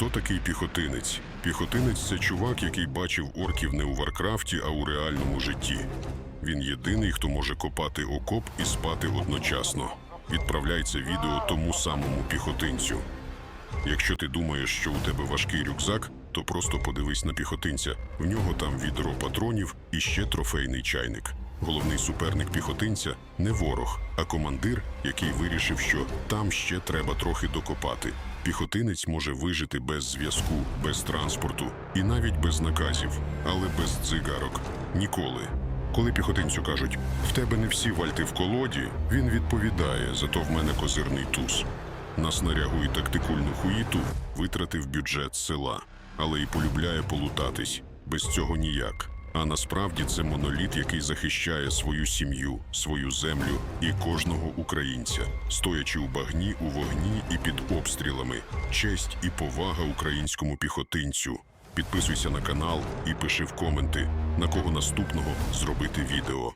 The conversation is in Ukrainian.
Хто такий піхотинець? Піхотинець це чувак, який бачив орків не у Варкрафті, а у реальному житті. Він єдиний, хто може копати окоп і спати одночасно. Відправляй це відео тому самому піхотинцю. Якщо ти думаєш, що у тебе важкий рюкзак, то просто подивись на піхотинця. В нього там відро патронів і ще трофейний чайник. Головний суперник піхотинця не ворог, а командир, який вирішив, що там ще треба трохи докопати. Піхотинець може вижити без зв'язку, без транспорту і навіть без наказів, але без цигарок. Ніколи. Коли піхотинцю кажуть, в тебе не всі вальти в колоді, він відповідає, зато в мене козирний туз. На снарягу і тактикульну хуїту витратив бюджет села, але й полюбляє полутатись. Без цього ніяк. А насправді це моноліт, який захищає свою сім'ю, свою землю і кожного українця, стоячи у багні, у вогні і під обстрілами. Честь і повага українському піхотинцю. Підписуйся на канал і пиши в коменти, на кого наступного зробити відео.